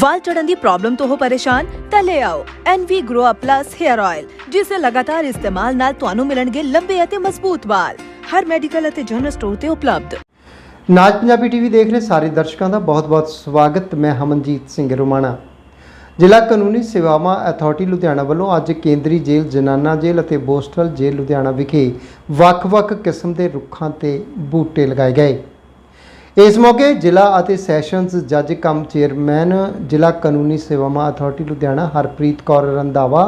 ਵਾਲ ਝੜਨ ਦੀ problem ਤੋਂ ਹੋ ਪਰੇਸ਼ਾਨ, ਤਾਂ ਲੈ ਆਓ NV Grow Up Plus Hair Oil ਜਿਸ ਦੇ ਲਗਾਤਾਰ ਇਸਤੇਮਾਲ ਨਾਲ ਤੁਹਾਨੂੰ ਮਿਲਣਗੇ ਲੰਬੇ ਅਤੇ ਮਜ਼ਬੂਤ ਵਾਲ। ਹਰ ਮੈਡੀਕਲ ਅਤੇ ਜਨਰਲ ਸਟੋਰ ਤੇ ਉਪਲਬਧ। ਨਾਜ ਪੰਜਾਬੀ ਟੀਵੀ ਦੇਖ ਰਹੇ ਸਾਰੇ ਦਰਸ਼ਕਾਂ ਦਾ ਬਹੁਤ-ਬਹੁਤ ਸਵਾਗਤ। ਮੈਂ ਹਮਨਜੀਤ ਸਿੰਘ ਰੁਮਾਣਾ। ਜ਼ਿਲ੍ਹਾ ਕਾਨੂੰਨੀ ਸੇਵਾਵਾਂ ਅਥਾਰਟੀ ਲੁਧਿਆਣਾ ਵੱਲੋਂ ਅੱਜ ਕੇਂਦਰੀ ਜੇਲ੍ਹ, ਜਨਾਨਾ ਜੇਲ੍ਹ ਅਤੇ ਬੋਸਟਲ ਜੇਲ੍ਹ ਲੁਧਿਆਣਾ ਵਿਖੇ ਵੱਖ-ਵੱਖ ਕਿਸਮ ਦੇ ਰੁੱਖਾਂ ਤੇ ਬੂਟੇ ਲਗਾਏ ਗਏ। ਇਸ ਮੌਕੇ ਜ਼ਿਲ੍ਹਾ ਅਤੇ ਸੈਸ਼ਨਸ ਜੱਜ ਕਮ ਚੇਅਰਮੈਨ, ਜ਼ਿਲ੍ਹਾ ਕਾਨੂੰਨੀ ਸੇਵਾਵਾਂ ਅਥਾਰਟੀ ਲੁਧਿਆਣਾ, ਹਰਪ੍ਰੀਤ ਕੌਰ ਰੰਧਾਵਾ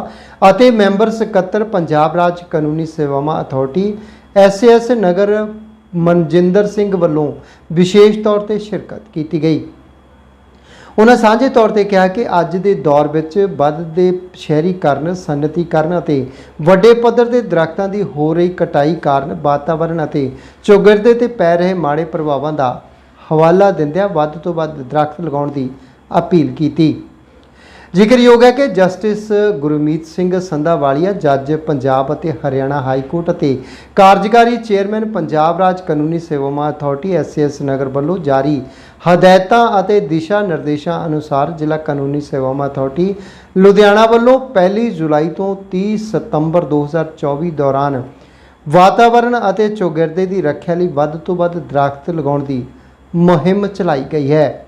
ਅਤੇ ਮੈਂਬਰ ਸਕੱਤਰ ਪੰਜਾਬ ਰਾਜ ਕਾਨੂੰਨੀ ਸੇਵਾਵਾਂ ਅਥਾਰਟੀ ਐਸਐਸ ਨਗਰ ਮਨਜਿੰਦਰ ਸਿੰਘ ਵੱਲੋਂ ਵਿਸ਼ੇਸ਼ ਤੌਰ ਤੇ ਸ਼ਿਰਕਤ ਕੀਤੀ ਗਈ। ਉਹਨਾਂ ਸਾਂਝੇ ਤੌਰ ਤੇ ਕਿਹਾ ਕਿ ਅੱਜ ਦੇ ਦੌਰ ਵਿੱਚ ਵੱਧਦੇ ਸ਼ਹਿਰੀਕਰਨ, ਸਨਅਤੀਕਰਨ ਅਤੇ ਵੱਡੇ ਪੱਧਰ ਦੇ ਦਰਖਤਾਂ ਦੀ ਹੋ ਰਹੀ ਕਟਾਈ ਕਾਰਨ ਵਾਤਾਵਰਣ ਅਤੇ ਚੌਗਿਰਦੇ ਤੇ ਪੈ ਰਹੇ ਮਾੜੇ ਪ੍ਰਭਾਵਾਂ ਦਾ ਹਵਾਲਾ ਦਿੰਦਿਆਂ ਵੱਧ ਤੋਂ ਵੱਧ ਦਰਖਤ ਲਗਾਉਣ ਦੀ ਅਪੀਲ ਕੀਤੀ। ਜ਼ਿਕਰਯੋਗ ਹੈ ਕਿ ਜਸਟਿਸ ਗੁਰਮੀਤ ਸਿੰਘ ਸੰਧਾਵਾਲੀਆ ਜੱਜ ਪੰਜਾਬ ਅਤੇ ਹਰਿਆਣਾ ਹਾਈ ਕੋਰਟ ਅਤੇ ਕਾਰਜਕਾਰੀ ਚੇਅਰਮੈਨ ਪੰਜਾਬ ਰਾਜ ਕਾਨੂੰਨੀ ਸੇਵਾਵਾਂ ਅਥਾਰਟੀ ਐਸਸੀਐਸ ਨਗਰ ਵੱਲੋਂ ਜਾਰੀ ਹਦਾਇਤਾਂ ਅਤੇ ਦਿਸ਼ਾ ਨਿਰਦੇਸ਼ਾਂ ਅਨੁਸਾਰ ਜ਼ਿਲ੍ਹਾ ਕਾਨੂੰਨੀ ਸੇਵਾਵਾਂ ਅਥਾਰਟੀ ਲੁਧਿਆਣਾ ਵੱਲੋਂ 1 ਜੁਲਾਈ ਤੋਂ 30 ਸਤੰਬਰ 2024 ਦੌਰਾਨ ਵਾਤਾਵਰਣ ਅਤੇ ਚੌਗਿਰਦੇ ਦੀ ਰੱਖਿਆ ਲਈ ਵੱਧ ਤੋਂ ਵੱਧ ਦਰਖਤ ਲਗਾਉਣ ਦੀ ਮੁਹਿੰਮ ਚਲਾਈ ਗਈ ਹੈ।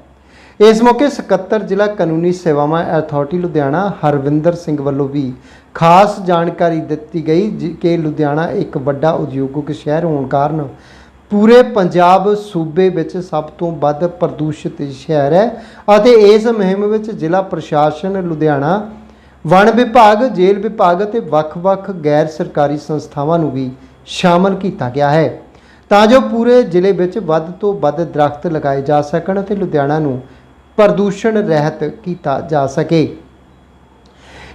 ਇਸ ਮੌਕੇ ਸਕੱਤਰ ਜ਼ਿਲ੍ਹਾ ਕਾਨੂੰਨੀ ਸੇਵਾਵਾਂ ਅਥਾਰਟੀ ਲੁਧਿਆਣਾ ਹਰਵਿੰਦਰ ਸਿੰਘ ਵੱਲੋਂ ਵੀ ਖਾਸ ਜਾਣਕਾਰੀ ਦਿੱਤੀ ਗਈ ਜਿ- ਕਿ ਲੁਧਿਆਣਾ ਇੱਕ ਵੱਡਾ ਉਦਯੋਗਿਕ ਸ਼ਹਿਰ ਹੋਣ ਕਾਰਨ ਪੂਰੇ ਪੰਜਾਬ ਸੂਬੇ ਵਿੱਚ ਸਭ ਤੋਂ ਵੱਧ ਪ੍ਰਦੂਸ਼ਿਤ ਸ਼ਹਿਰ ਹੈ ਅਤੇ ਇਸ ਮੁਹਿੰਮ ਵਿੱਚ ਜ਼ਿਲ੍ਹਾ ਪ੍ਰਸ਼ਾਸਨ, ਲੁਧਿਆਣਾ ਵਣ ਵਿਭਾਗ, ਜੇਲ੍ਹ ਵਿਭਾਗ ਅਤੇ ਵੱਖ-ਵੱਖ ਗੈਰ ਸਰਕਾਰੀ ਸੰਸਥਾਵਾਂ ਨੂੰ ਵੀ ਸ਼ਾਮਲ ਕੀਤਾ ਗਿਆ ਹੈ। ਤਾਂ ਜੋ ਪੂਰੇ ਜ਼ਿਲ੍ਹੇ ਵਿੱਚ ਵੱਧ ਤੋਂ ਵੱਧ ਦਰਖਤ ਲਗਾਏ ਜਾ ਸਕਣ ਅਤੇ ਲੁਧਿਆਣਾ ਨੂੰ ਪ੍ਰਦੂਸ਼ਣ ਰਹਿਤ ਕੀਤਾ ਜਾ ਸਕੇ।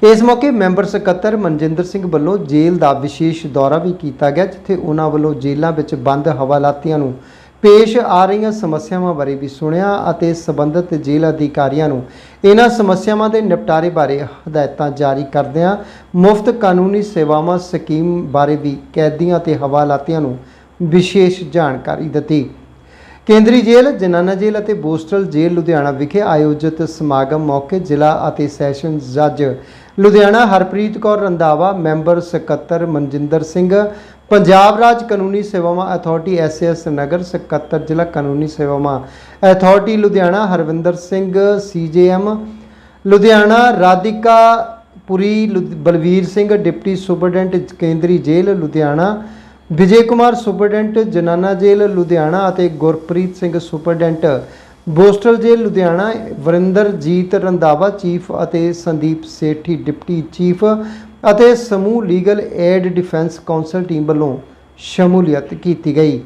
ਇਸ ਮੌਕੇ ਮੈਂਬਰ ਸਕੱਤਰ ਮਨਜਿੰਦਰ ਸਿੰਘ ਵੱਲੋਂ ਜੇਲ੍ਹ ਦਾ ਵਿਸ਼ੇਸ਼ ਦੌਰਾ ਵੀ ਕੀਤਾ ਗਿਆ, ਜਿੱਥੇ ਉਹਨਾਂ ਵੱਲੋਂ ਜੇਲ੍ਹਾਂ ਵਿੱਚ ਬੰਦ ਹਵਾਲਾਤੀਆਂ ਨੂੰ ਪੇਸ਼ ਆ ਰਹੀਆਂ ਸਮੱਸਿਆਵਾਂ ਬਾਰੇ ਵੀ ਸੁਣਿਆ ਅਤੇ ਸਬੰਧਤ ਜੇਲ੍ਹ ਅਧਿਕਾਰੀਆਂ ਨੂੰ ਇਹਨਾਂ ਸਮੱਸਿਆਵਾਂ ਦੇ ਨਿਪਟਾਰੇ ਬਾਰੇ ਹਦਾਇਤਾਂ ਜਾਰੀ ਕਰਦਿਆਂ ਮੁਫਤ ਕਾਨੂੰਨੀ ਸੇਵਾਵਾਂ ਸਕੀਮ ਬਾਰੇ ਵੀ ਕੈਦੀਆਂ ਅਤੇ ਹਵਾਲਾਤੀਆਂ ਨੂੰ ਵਿਸ਼ੇਸ਼ ਜਾਣਕਾਰੀ ਦਿੱਤੀ। ਕੇਂਦਰੀ ਜੇਲ੍ਹ, ਜਨਾਨਾ ਜੇਲ੍ਹ ਅਤੇ ਬੋਸਟਲ ਜੇਲ੍ਹ ਲੁਧਿਆਣਾ ਵਿਖੇ ਆਯੋਜਿਤ ਸਮਾਗਮ ਮੌਕੇ ਜ਼ਿਲ੍ਹਾ ਅਤੇ ਸੈਸ਼ਨ ਜੱਜ ਲੁਧਿਆਣਾ ਹਰਪ੍ਰੀਤ ਕੌਰ ਰੰਧਾਵਾ, ਮੈਂਬਰ ਸਕੱਤਰ ਮਨਜਿੰਦਰ ਸਿੰਘ, ਪੰਜਾਬ ਰਾਜ ਕਾਨੂੰਨੀ ਸੇਵਾਵਾਂ ਅਥਾਰਟੀ ਐਸਐਸ ਨਗਰ ਸਕੱਤਰ ਜ਼ਿਲ੍ਹਾ ਕਾਨੂੰਨੀ ਸੇਵਾਵਾਂ ਅਥਾਰਟੀ ਲੁਧਿਆਣਾ ਹਰਵਿੰਦਰ ਸਿੰਘ ਸੀਜੇਐਮ ਲੁਧਿਆਣਾ ਰਾਧਿਕਾ ਪੁਰੀ ਲੁ- ਬਲਵੀਰ ਸਿੰਘ, ਡਿਪਟੀ ਸੁਪਰਡੈਂਟ ਕੇਂਦਰੀ ਜੇਲ੍ਹ ਲੁਧਿਆਣਾ ਵਿਜੇ ਕੁਮਾਰ ਸੁਪਰਡੈਂਟ, ਜਨਾਨਾ ਜੇਲ੍ਹ, ਲੁਧਿਆਣਾ ਅਤੇ Gurpreet Singh superintendent. Borstal jail, Ludhiana, Varinderjit Randhawa, chief ਅਤੇ ਸੰਦੀਪ ਸੇਠੀ, ਡਿਪਟੀ ਚੀਫ ਅਤੇ ਸਮੂਹ legal aid defence counsel team ਵੱਲੋਂ ਸ਼ਮੂਲੀਅਤ ਕੀਤੀ ਗਈ।